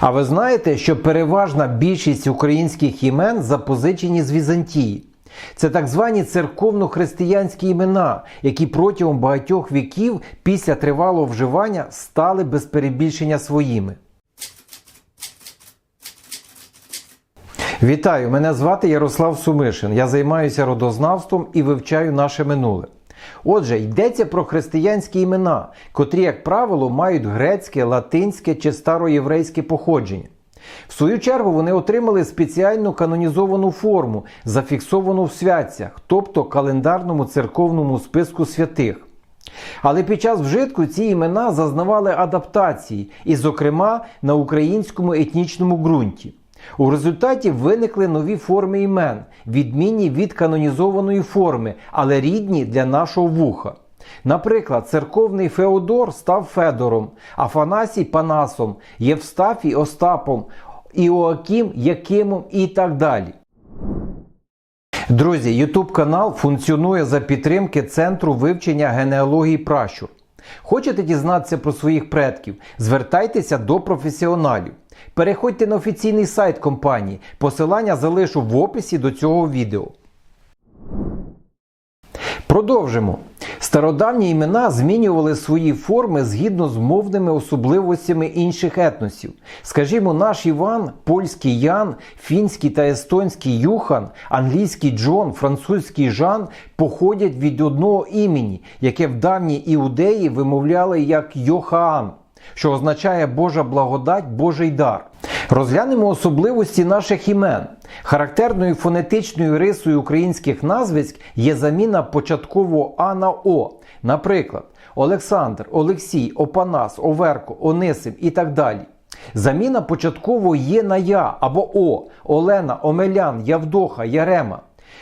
А ви знаєте, що переважна більшість українських імен запозичені з Візантії? Це так звані церковно-християнські імена, які протягом багатьох віків після тривалого вживання стали без перебільшення своїми. Вітаю! Мене звати Ярослав Сумишин. Я займаюся родознавством і вивчаю наше минуле. Отже, йдеться про християнські імена, котрі, як правило, мають грецьке, латинське чи староєврейське походження. В свою чергу вони отримали спеціальну канонізовану форму, зафіксовану в святцях, тобто календарному церковному списку святих. Але під час вжитку ці імена зазнавали адаптації, і, зокрема, на українському етнічному ґрунті. У результаті виникли нові форми імен, відмінні від канонізованої форми, але рідні для нашого вуха. Наприклад, церковний Феодор став Федором, Афанасій Панасом, Євстафій Остапом, Іоаким Якимом і так далі. Друзі, YouTube канал функціонує за підтримки Центру вивчення генеалогії пращур. Хочете дізнатися про своїх предків? Звертайтеся до професіоналів. Переходьте на офіційний сайт компанії. Посилання залишу в описі до цього відео. Продовжимо. Стародавні імена змінювали свої форми згідно з мовними особливостями інших етносів. Скажімо, наш Іван, польський Ян, фінський та естонський Юхан, англійський Джон, французький Жан походять від одного імені, яке в давній іудеї вимовляли як Йохаан, що означає Божа благодать, Божий дар. Розглянемо особливості наших імен. Характерною фонетичною рисою українських назвиськ є заміна початкового А на О. Наприклад, Олександр, Олексій, Опанас, Оверко, Онисим і так далі. Заміна початкового є на Я або О, Олена, Омелян, Явдоха, Ярема.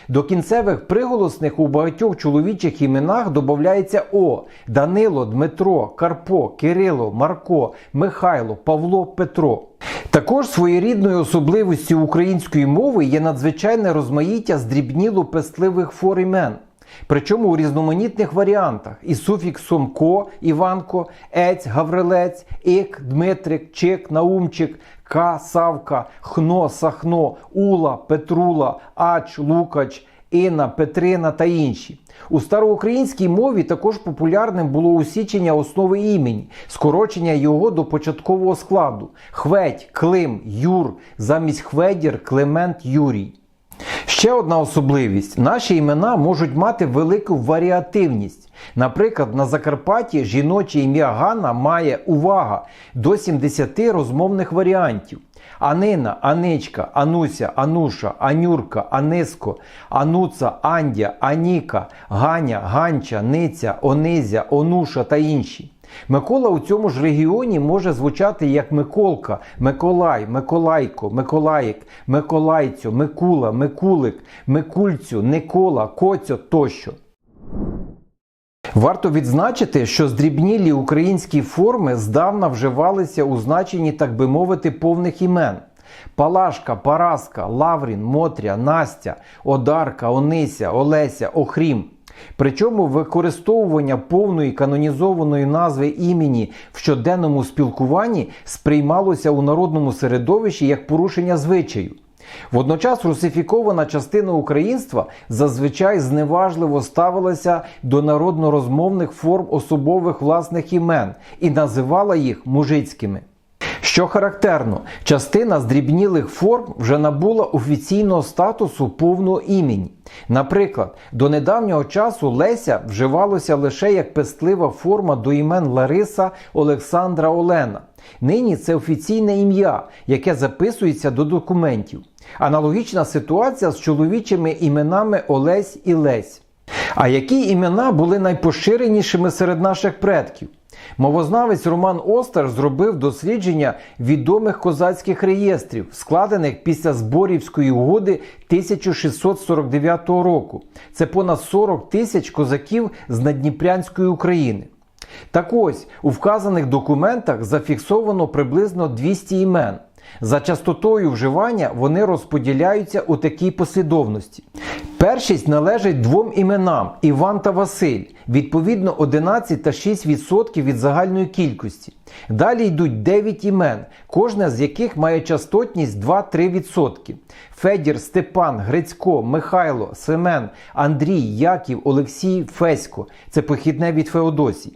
До кінцевих приголосних у багатьох чоловічих іменах додається О, Данило, Дмитро, Карпо, Кирило, Марко, Михайло, Павло, Петро. Також своєрідною особливістю української мови є надзвичайне розмаїття здрібніло пестливих фор імен. Причому у різноманітних варіантах із суфіксом ко, Іванко, Ець, Гаврилець, Ік, Дмитрик, Чик, Наумчик, Ка, Савка, Хно, Сахно, Ула, Петрула, Ач, Лукач, Інна, Петрина та інші. У староукраїнській мові також популярним було усічення основи імені, скорочення його до початкового складу: Хведь, Клим, Юр, замість Хведір, Климент, Юрій. Ще одна особливість: наші імена можуть мати велику варіативність. Наприклад, на Закарпатті жіноче ім'я Ганна має увага до 70 розмовних варіантів. Анина, Аничка, Ануся, Ануша, Анюрка, Аниско, Ануца, Андя, Аніка, Ганя, Ганча, Ниця, Онизя, Онуша та інші. Микола у цьому ж регіоні може звучати як Миколка, Миколай, Миколайко, Миколаїк, Миколайцю, Микула, Микулик, Микульцю, Никола, Коцьо тощо. Варто відзначити, що здрібнілі українські форми здавна вживалися у значенні, так би мовити, повних імен. Палашка, Параска, Лаврін, Мотря, Настя, Одарка, Онися, Олеся, Охрім. Причому використовування повної канонізованої назви імені в щоденному спілкуванні сприймалося у народному середовищі як порушення звичаю. Водночас русифікована частина українства зазвичай зневажливо ставилася до народнорозмовних форм особових власних імен і називала їх мужицькими. Що характерно, частина здрібнілих форм вже набула офіційного статусу повного імені. Наприклад, до недавнього часу Леся вживалося лише як пестлива форма до імен Лариса, Олександра, Олена. Нині це офіційне ім'я, яке записується до документів. Аналогічна ситуація з чоловічими іменами Олесь і Лесь. А які імена були найпоширенішими серед наших предків? Мовознавець Роман Остер зробив дослідження відомих козацьких реєстрів, складених після Зборівської угоди 1649 року. Це понад 40 тисяч козаків з Надніпрянської України. Так ось, у вказаних документах зафіксовано приблизно 200 імен. За частотою вживання вони розподіляються у такій послідовності. Першість належить двом іменам Іван та Василь, відповідно 11 та 6% від загальної кількості. Далі йдуть 9 імен, кожне з яких має частотність 2-3%. Федір, Степан, Грицько, Михайло, Семен, Андрій, Яків, Олексій, Фесько це похідне від Феодосій.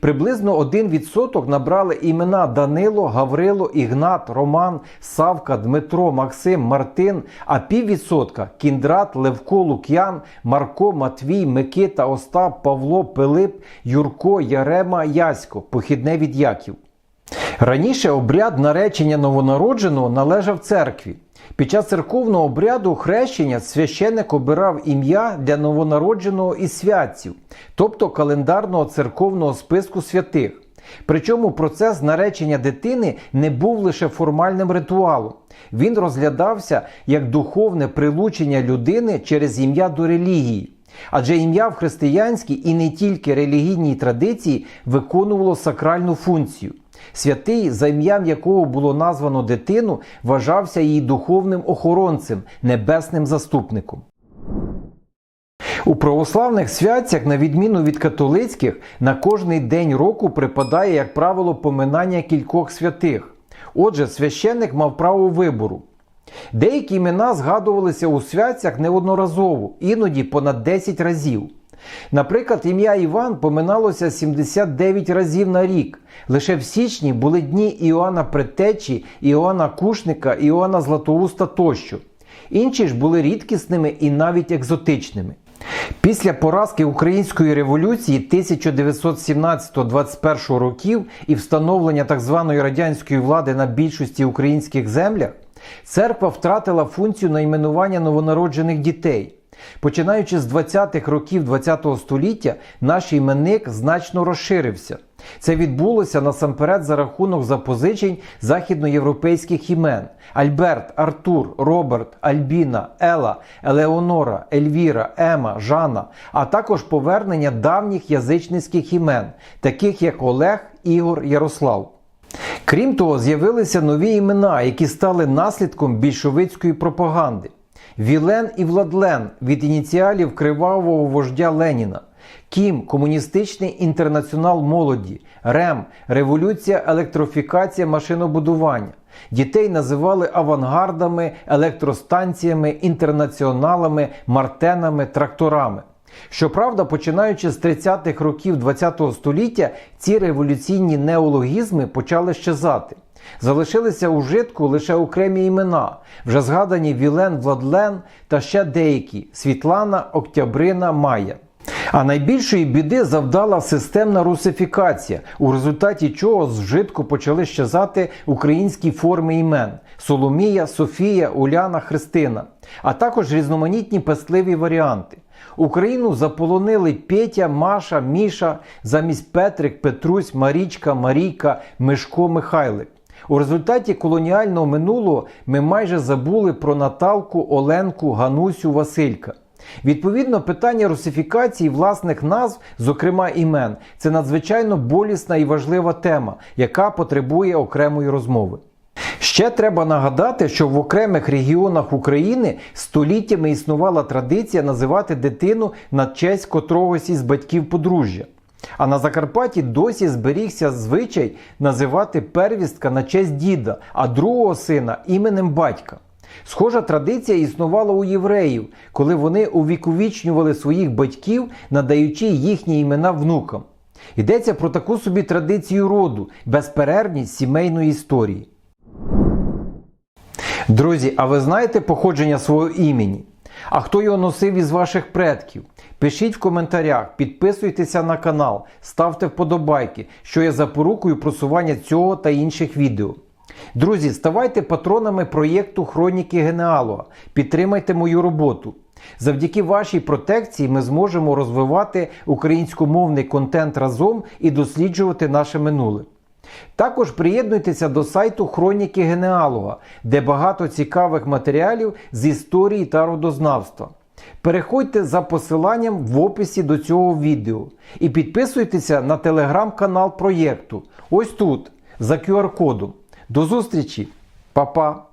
Приблизно 1% набрали імена Данило, Гаврило, Ігнат, Роман, Савка, Дмитро, Максим, Мартин, а піввідсотка Кіндрат, Левко, Лук'ян, Марко, Матвій, Микита, Остап, Павло, Пилип, Юрко, Ярема, Ясько, похідне від Яків. Раніше обряд наречення новонародженого належав церкві. Під час церковного обряду хрещення священик обирав ім'я для новонародженого із святців, тобто календарного церковного списку святих. Причому процес наречення дитини не був лише формальним ритуалом. Він розглядався як духовне прилучення людини через ім'я до релігії. Адже ім'я в християнській і не тільки релігійній традиції виконувало сакральну функцію. Святий, за ім'ям якого було названо дитину, вважався її духовним охоронцем, небесним заступником. У православних святцях, на відміну від католицьких, на кожний день року припадає, як правило, поминання кількох святих. Отже, священник мав право вибору. Деякі імена згадувалися у святцях неодноразово, іноді понад 10 разів. Наприклад, ім'я Іван поминалося 79 разів на рік. Лише в січні були дні Іоанна Предтечі, Іоанна Кушника, Іоанна Златоуста тощо. Інші ж були рідкісними і навіть екзотичними. Після поразки Української революції 1917-21 років і встановлення так званої радянської влади на більшості українських землях, церква втратила функцію найменування новонароджених дітей. Починаючи з 20-х років ХХ століття, наш іменник значно розширився. Це відбулося насамперед за рахунок запозичень західноєвропейських імен: Альберт, Артур, Роберт, Альбіна, Ела, Елеонора, Ельвіра, Ема, Жана, а також повернення давніх язичницьких імен, таких як Олег, Ігор, Ярослав. Крім того, з'явилися нові імена, які стали наслідком більшовицької пропаганди. Вілен і Владлен від ініціалів кривавого вождя Леніна, Кім Комуністичний інтернаціонал молоді, Рем Революція, електрофікація машинобудування. Дітей називали авангардами, електростанціями, інтернаціоналами, мартенами, тракторами. Щоправда, починаючи з 30-х років ХХ століття, ці революційні неологізми почали щезати. Залишилися у житку лише окремі імена, вже згадані Вілен Владлен та ще деякі Світлана, Октябрина, Майя. А найбільшої біди завдала системна русифікація, у результаті чого з вжитку почали щезати українські форми імен Соломія, Софія, Уляна, Христина, а також різноманітні пестливі варіанти. Україну заполонили Петя, Маша, Міша, замість Петрик, Петрусь, Марічка, Марійка, Мишко, Михайлик. У результаті колоніального минулого ми майже забули про Наталку, Оленку, Ганусю, Василька. Відповідно, питання русифікації власних назв, зокрема імен, це надзвичайно болісна і важлива тема, яка потребує окремої розмови. Ще треба нагадати, що в окремих регіонах України століттями існувала традиція називати дитину на честь котрогось із батьків подружжя. А на Закарпатті досі зберігся звичай називати первістка на честь діда, а другого сина іменем батька. Схожа традиція існувала у євреїв, коли вони увіковічнювали своїх батьків, надаючи їхні імена внукам. Йдеться про таку собі традицію роду, безперервність сімейної історії. Друзі, а ви знаєте походження свого імені? А хто його носив із ваших предків? Пишіть в коментарях, підписуйтеся на канал, ставте вподобайки, що є запорукою просування цього та інших відео. Друзі, ставайте патронами проєкту Хроніки Генеалога. Підтримайте мою роботу. Завдяки вашій протекції ми зможемо розвивати українськомовний контент разом і досліджувати наше минуле. Також приєднуйтеся до сайту Хроніки Генеалога, де багато цікавих матеріалів з історії та родознавства. Переходьте за посиланням в описі до цього відео і підписуйтеся на телеграм-канал проєкту. Ось тут, за QR-кодом. До зустрічі, Па-па!